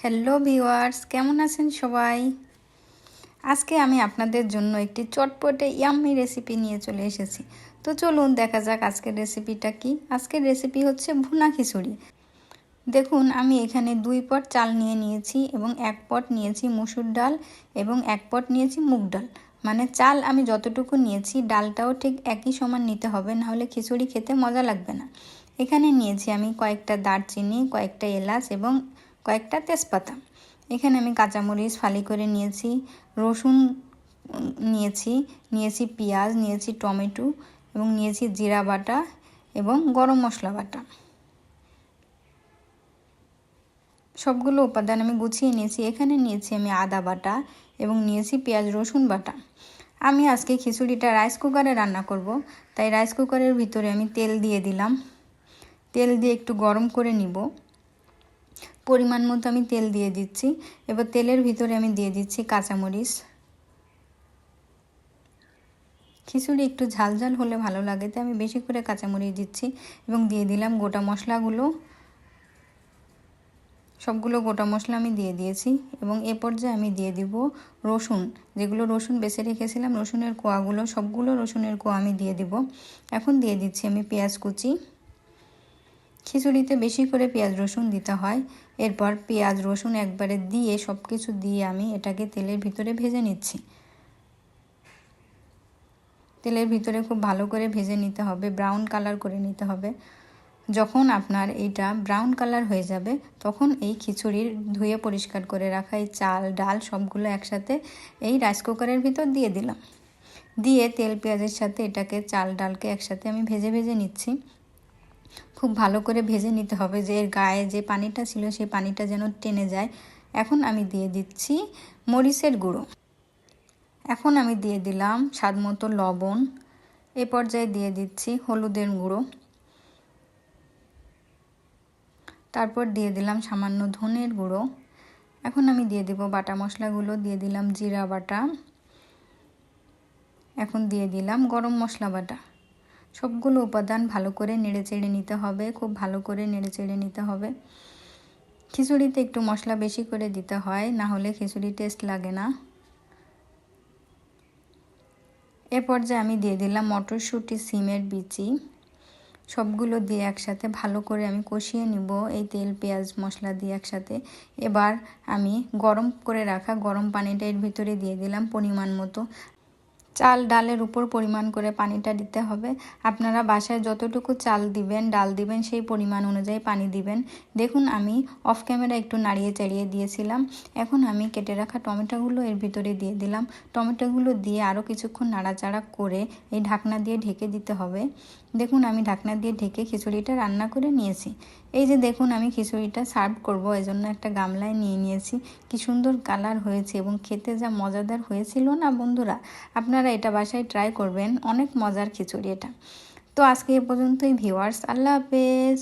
Hello viewers কেমন আছেন সবাই? আজকে আমি আপনাদের জন্য একটি চটপটে ইয়াম্মি রেসিপি নিয়ে চলে এসেছি। তো চলুন দেখা যাক আজকের রেসিপিটা কি। আজকের রেসিপি হচ্ছে ভুনা খিচুড়ি। দেখুন, আমি এখানে দুই পট চাল নিয়ে নিয়েছি এবং এক পট নিয়েছি মুসুর ডাল এবং এক পট নিয়েছি মুগ ডাল। মানে চাল আমি যতটুকু নিয়েছি, ডালটাও ঠিক একই সমান নিতে হবে নাহলে খিচুড়ি খেতে মজা লাগবে না। এখানে নিয়েছি আমি কয়েকটা দারচিনি, কয়েকটা এলাচ এবং কয়েকটা তেজপাতা। এখানে আমি কাঁচামরিচ ফালি করে নিয়েছি, রসুন নিয়েছি নিয়েছি পেঁয়াজ, নিয়েছি টমেটো এবং নিয়েছি জিরা বাটা এবং গরম মশলা বাটা। সবগুলো উপাদান আমি গুছিয়ে নিয়েছি। এখানে নিয়েছি আমি আদা বাটা এবং নিয়েছি পেঁয়াজ, রসুন বাটা। আমি আজকে খিচুড়িটা রাইস কুকারে রান্না করব, তাই রাইস কুকারের ভিতরে আমি তেল দিয়ে দিলাম। তেল দিয়ে একটু গরম করে নিব। পরিমাণ মতো আমি তেল দিয়ে দিচ্ছি। এবার তেলের ভিতরে আমি দিয়ে দিচ্ছি কাঁচামরিচ। খিচুড়ি একটু ঝাল ঝাল হলে ভালো লাগে, তাই আমি বেশি করে কাঁচামরিচ দিচ্ছি এবং দিয়ে দিলাম গোটা মশলাগুলো। সবগুলো গোটা মশলা আমি দিয়ে দিয়েছি এবং এ পর্যায়ে আমি দিয়ে দিব রসুন। যেগুলো রসুন বেছে রেখেছিলাম, রসুনের কোয়াগুলো, সবগুলো রসুনের কোয়া আমি দিয়ে দিব। এখন দিয়ে দিচ্ছি আমি পেঁয়াজ কুচি। খিচুড়িতে বেশি করে পেঁয়াজ রসুন দিতে হয়। এরপর পেঁয়াজ রসুন একবারে দিয়ে সব কিছু দিয়ে আমি এটাকে তেলের ভিতরে ভেজে নিচ্ছি। তেলের ভিতরে খুব ভালো করে ভেজে নিতে হবে ব্রাউন কালার করে নিতে হবে। যখন আপনার এইটা ব্রাউন কালার হয়ে যাবে, তখন এই খিচুড়ির ধুয়ে পরিষ্কার করে রাখা এই চাল, ডাল সবগুলো একসাথে এই রাইস কুকারের ভিতর দিয়ে দিলাম। দিয়ে তেল পেঁয়াজের সাথে এটাকে চাল, ডালকে একসাথে আমি ভেজে ভেজে নিচ্ছি। খুব ভালো করে ভেজে নিতে হবে যে এর গায়ে যে পানিটা ছিল সেই পানিটা যেন টেনে যায়। এখন আমি দিয়ে দিচ্ছি মরিচের গুঁড়ো। এখন আমি দিয়ে দিলাম স্বাদ মতো লবণ। এ পর্যায়ে দিয়ে দিচ্ছি হলুদের গুঁড়ো। তারপর দিয়ে দিলাম সামান্য ধনের গুঁড়ো। এখন আমি দিয়ে দেব বাটা মশলাগুলো, দিয়ে দিলাম জিরা বাটা। এখন দিয়ে দিলাম গরম মশলা বাটা। সবগুলো উপাদান ভালো করে নেড়ে চেড়ে নিতে হবে, খুব ভালো করে নেড়ে চেড়ে নিতে হবে। খিচুড়িতে একটু মশলা বেশি করে দিতে হয়, না হলে খিচুড়ি টেস্ট লাগে না। এ পর্যায়ে আমি দিয়ে দিলাম মটরশুঁটি, সিমের বিচি। সবগুলো দিয়ে একসাথে ভালো করে আমি কষিয়ে নিব, এই তেল, পেঁয়াজ, মশলা দিয়ে একসাথে। এবার আমি গরম করে রাখা গরম পানিটা এর ভিতরে দিয়ে দিলাম পরিমাণ মতো। চাল ডালের উপর পরিমাণ করে পানিটা দিতে হবে। আপনারা বাসায় যতটুকু চাল দিবেন, ডাল দিবেন, সেই পরিমাণ অনুযায়ী পানি দিবেন। দেখুন, আমি অফ ক্যামেরা একটু নাড়িয়ে চাড়িয়ে দিয়েছিলাম। এখন আমি কেটে রাখা টমেটোগুলো এর ভিতরে দিয়ে দিলাম। টমেটোগুলো দিয়ে আরও কিছুক্ষণ নাড়াচাড়া করে এই ঢাকনা দিয়ে ঢেকে দিতে হবে। দেখুন, আমি ঢাকনা দিয়ে ঢেকে খিচুড়িটা রান্না করে নিয়েছি। এই যে দেখুন, আমি খিচুড়িটা সার্ভ করব জন্য একটা গামলায় নিয়ে নিয়েছি। কি সুন্দর কালার হয়েছে এবং খেতে যা মজাদার হয়েছিল না, বন্ধুরা? আপনারা এটা বাসায় ট্রাই করবেন। অনেক মজার খিচুড়ি এটা। তো আজকে এ পর্যন্তই ভিওয়ার্স আল্লাহ হাফেজ।